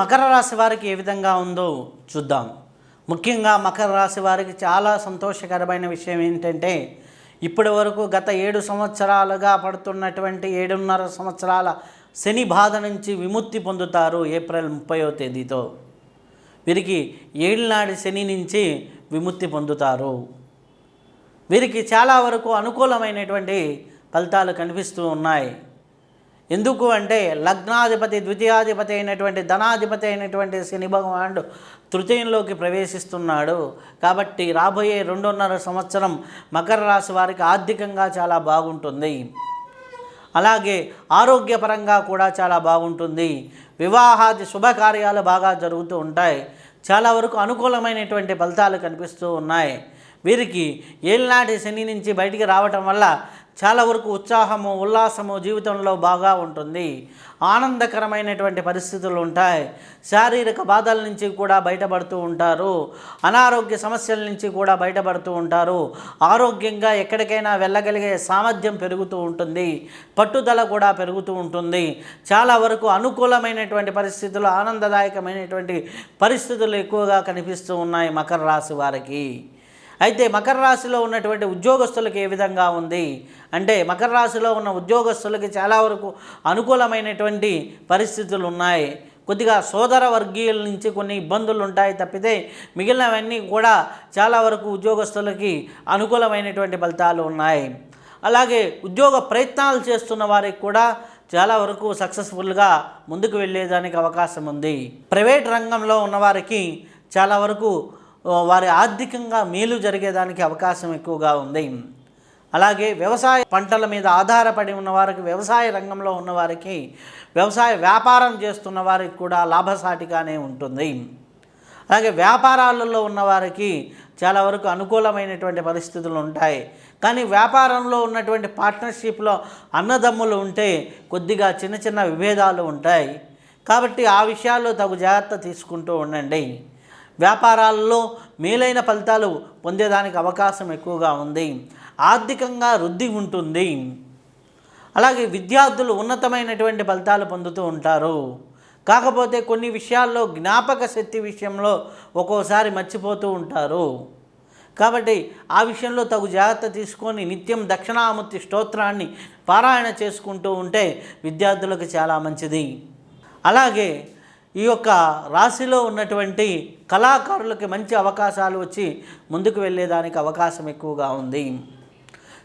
మకర రాశి వారికి ఏ విధంగా ఉందో చూద్దాం. ముఖ్యంగా మకర రాశి వారికి చాలా సంతోషకరమైన విషయం ఏంటంటే ఇప్పటి వరకు గత ఏడు సంవత్సరాలుగా పడుతున్నటువంటి ఏడున్నర సంవత్సరాల శని బాధ నుంచి విముక్తి పొందుతారు ఏప్రిల్ ముప్పయో తేదీతో. వీరికి ఏళ్ళనాడి శని నుంచి విముక్తి పొందుతారు. వీరికి చాలా వరకు అనుకూలమైనటువంటి ఫలితాలు కనిపిస్తూ ఉన్నాయి. ఎందుకు అంటే లగ్నాధిపతి ద్వితీయాధిపతి అయినటువంటి ధనాధిపతి అయినటువంటి శని భగవానుడు తృతీయంలోకి ప్రవేశిస్తున్నాడు. కాబట్టి రాబోయే రెండున్నర సంవత్సరం మకర రాశి వారికి ఆర్థికంగా చాలా బాగుంటుంది. అలాగే ఆరోగ్యపరంగా కూడా చాలా బాగుంటుంది. వివాహాది శుభకార్యాలు బాగా జరుగుతూ ఉంటాయి. చాలా వరకు అనుకూలమైనటువంటి ఫలితాలు కనిపిస్తూ ఉన్నాయి. వీరికి ఏళ్ళనాటి శని నుంచి బయటికి రావటం వల్ల చాలా వరకు ఉత్సాహము ఉల్లాసము జీవితంలో బాగా ఉంటుంది. ఆనందకరమైనటువంటి పరిస్థితులు ఉంటాయి. శారీరక బాధల నుంచి కూడా బయటపడుతూ ఉంటారు. అనారోగ్య సమస్యల నుంచి కూడా బయటపడుతూ ఉంటారు. ఆరోగ్యంగా ఎక్కడికైనా వెళ్ళగలిగే సామర్థ్యం పెరుగుతూ ఉంటుంది. పట్టుదల కూడా పెరుగుతూ ఉంటుంది. చాలా వరకు అనుకూలమైనటువంటి పరిస్థితులు ఆనందదాయకమైనటువంటి పరిస్థితులు ఎక్కువగా కనిపిస్తూ ఉన్నాయి మకర రాశి వారికి. అయితే మకర రాశిలో ఉన్నటువంటి ఉద్యోగస్తులకు ఏ విధంగా ఉంది? అంటే మకర రాశిలో ఉన్న ఉద్యోగస్తులకి చాలా వరకు అనుకూలమైనటువంటి పరిస్థితులు ఉన్నాయి. కొద్దిగా సోదర వర్గీయుల నుంచి కొన్ని ఇబ్బందులు ఉంటాయి తప్పితే మిగిలినవన్నీ కూడా చాలా వరకు ఉద్యోగస్తులకి అనుకూలమైనటువంటి ఫలితాలు ఉన్నాయి. అలాగే ఉద్యోగ ప్రయత్నాలు చేస్తున్న వారికి కూడా చాలా వరకు సక్సెస్ఫుల్గా ముందుకు వెళ్ళేదానికి అవకాశం ఉంది. ప్రైవేట్ రంగంలో ఉన్నవారికి చాలా వరకు వారి ఆర్థికంగా మేలు జరిగేదానికి అవకాశం ఎక్కువగా ఉంది. అలాగే వ్యవసాయ పంటల మీద ఆధారపడి ఉన్న వారికి వ్యవసాయ రంగంలో ఉన్నవారికి వ్యవసాయ వ్యాపారం చేస్తున్న వారికి కూడా లాభసాటిగానే ఉంటుంది. అలాగే వ్యాపారాలలో ఉన్న వారికి చాలా వరకు అనుకూలమైనటువంటి పరిస్థితులు ఉంటాయి. కానీ వ్యాపారంలో ఉన్నటువంటి పార్ట్నర్షిప్లో అన్నదమ్ములు ఉంటే కొద్దిగా చిన్న చిన్న విభేదాలు ఉంటాయి. కాబట్టి ఆ విషయాల్లో తగు జాగ్రత్త తీసుకుంటూ ఉండండి. వ్యాపారాల్లో మేలైన ఫలితాలు పొందేదానికి అవకాశం ఎక్కువగా ఉంది. ఆర్థికంగా వృద్ధి ఉంటుంది. అలాగే విద్యార్థులు ఉన్నతమైనటువంటి ఫలితాలు పొందుతూ ఉంటారు. కాకపోతే కొన్ని విషయాల్లో జ్ఞాపక శక్తి విషయంలో ఒక్కోసారి మర్చిపోతూ ఉంటారు. కాబట్టి ఆ విషయంలో తగు జాగ్రత్త తీసుకొని నిత్యం దక్షిణామూర్తి స్తోత్రాన్ని పారాయణ చేసుకుంటూ ఉంటే విద్యార్థులకు చాలా మంచిది. అలాగే ఈ యొక్క రాశిలో ఉన్నటువంటి కళాకారులకి మంచి అవకాశాలు వచ్చి ముందుకు వెళ్ళేదానికి అవకాశం ఎక్కువగా ఉంది.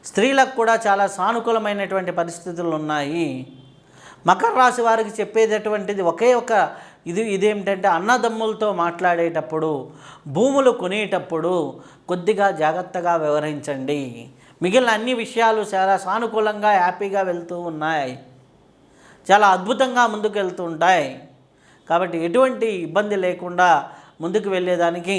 స్త్రీలకు కూడా చాలా సానుకూలమైనటువంటి పరిస్థితులు ఉన్నాయి. మకర రాశి వారికి చెప్పేటటువంటిది ఒకే ఒక ఇది ఇదేమిటంటే అన్నదమ్ములతో మాట్లాడేటప్పుడు భూములు కొనేటప్పుడు కొద్దిగా జాగ్రత్తగా వ్యవహరించండి. మిగిలిన అన్ని విషయాలు చాలా సానుకూలంగా హ్యాపీగా వెళ్తూ ఉన్నాయి. చాలా అద్భుతంగా ముందుకు వెళ్తూ ఉంటాయి. కాబట్టి ఎటువంటి ఇబ్బంది లేకుండా ముందుకు వెళ్ళేదానికి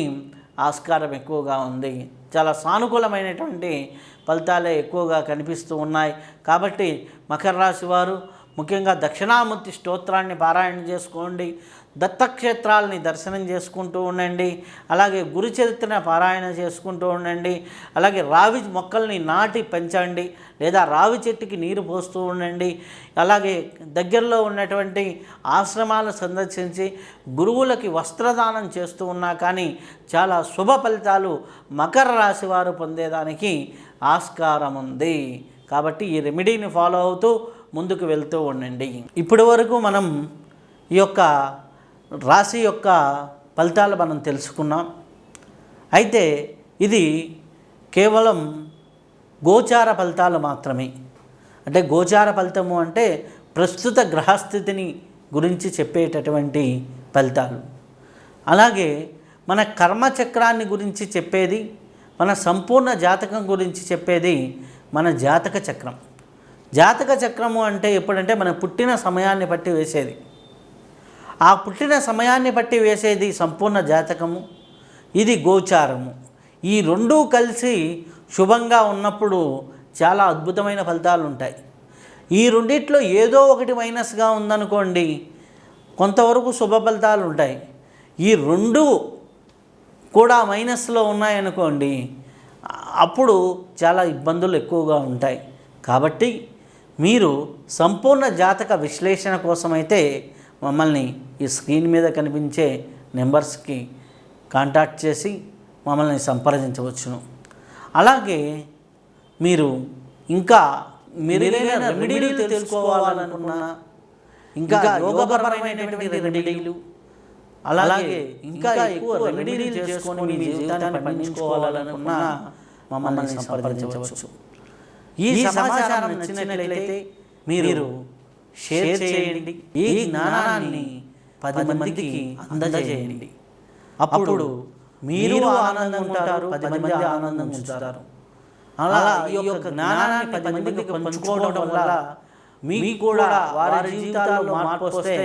ఆస్కారం ఎక్కువగా ఉంది. చాలా సానుకూలమైనటువంటి ఫలితాలే ఎక్కువగా కనిపిస్తూ ఉన్నాయి. కాబట్టి మకర రాశి వారు ముఖ్యంగా దక్షిణామూర్తి స్తోత్రాన్ని పారాయణ చేసుకోండి దత్తక్షేత్రాలని దర్శనం చేసుకుంటూ ఉండండి అలాగే గురు చరిత్ర పారాయణ చేసుకుంటూ ఉండండి అలాగే రావి మొక్కల్ని నాటి పెంచండి లేదా రావి చెట్టుకి నీరు పోస్తూ ఉండండి అలాగే దగ్గరలో ఉన్నటువంటి ఆశ్రమాలు సందర్శించి గురువులకి వస్త్రదానం చేస్తూ ఉన్నా కానీ చాలా శుభ ఫలితాలు మకర రాశి వారు పొందేదానికి ఆస్కారం ఉంది. కాబట్టి ఈ రెమెడీని ఫాలో అవుతూ ముందుకు వెళ్తూ ఉండండి. ఇప్పటి వరకు మనం ఈ యొక్క రాశి యొక్క ఫలితాలు మనం తెలుసుకున్నాం. అయితే ఇది కేవలం గోచార ఫలితాలు మాత్రమే. అంటే గోచార ఫలితము అంటే ప్రస్తుత గ్రహస్థితిని గురించి చెప్పేటటువంటి ఫలితాలు. అలాగే మన కర్మచక్రాన్ని గురించి చెప్పేది మన సంపూర్ణ జాతకం గురించి చెప్పేది మన జాతక చక్రం. జాతక చక్రము అంటే ఎప్పుడంటే మన పుట్టిన సమయాన్ని బట్టి వేసేది. ఆ పుట్టిన సమయాన్ని బట్టి వేసేది సంపూర్ణ జాతకము ఇది గోచారము. ఈ రెండూ కలిసి శుభంగా ఉన్నప్పుడు చాలా అద్భుతమైన ఫలితాలు ఉంటాయి ఈ రెండిట్లో ఏదో ఒకటి మైనస్గా ఉందనుకోండి కొంతవరకు శుభ ఫలితాలు ఉంటాయి ఈ రెండు కూడా మైనస్లో ఉన్నాయనుకోండి అప్పుడు చాలా ఇబ్బందులు ఎక్కువగా ఉంటాయి. కాబట్టి మీరు సంపూర్ణ జాతక విశ్లేషణ కోసమైతే మమ్మల్ని ఈ స్క్రీన్ మీద కనిపించే నెంబర్స్కి కాంటాక్ట్ చేసి మమ్మల్ని సంప్రదించవచ్చును. అలాగే మీరు ఇంకా మెరుగైన రెమెడీలు తెలుసుకోవాలనుకున్నా ఇంకా యోగపరమైనటువంటి రెమెడీలు అలాగే ఇంకా ఎక్కువ రెమెడీలు చేసుకొని మీ జీవితాన్ని పండించుకోవాలనుకున్నా మమ్మల్ని సంప్రదించవచ్చు. ఈ సమాచారం నచ్చినట్లయితే మీరు షేర్ చేయండి. ఈ జ్ఞానాన్ని పది మందికి అందజేయండి. అప్పుడు మీరు ఆనందంగా ఉంటారు పది మంది ఆనందం ఉంచుతారు అలా ఈ యొక్క జ్ఞానాన్ని పది మందికి పంచుకోవడం వల్ల మీకు కూడా వారి జీవితాల్లో మార్పు వస్తే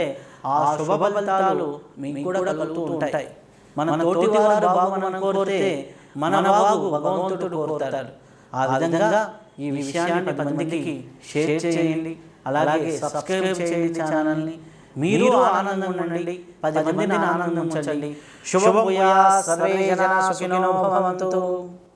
ఆ శుభ ఫలితాలు మీకు కూడా కలుగుతూ ఉంటాయి. మన తోటి వారు బాగుమని కోరితే మన బాగు భగవంతుడు కోరుతాడు ఆ విధంగా ఈ విషయాన్ని పది మందికి షేర్ చేయండి అలాగే సబ్స్క్రైబ్ చేయండి ఛానల్ని. మీరు ఆనందంగా ఉండండి పది మందిని ఆనందించండి శుభ సర్వే జనా సుఖినో భవంతు.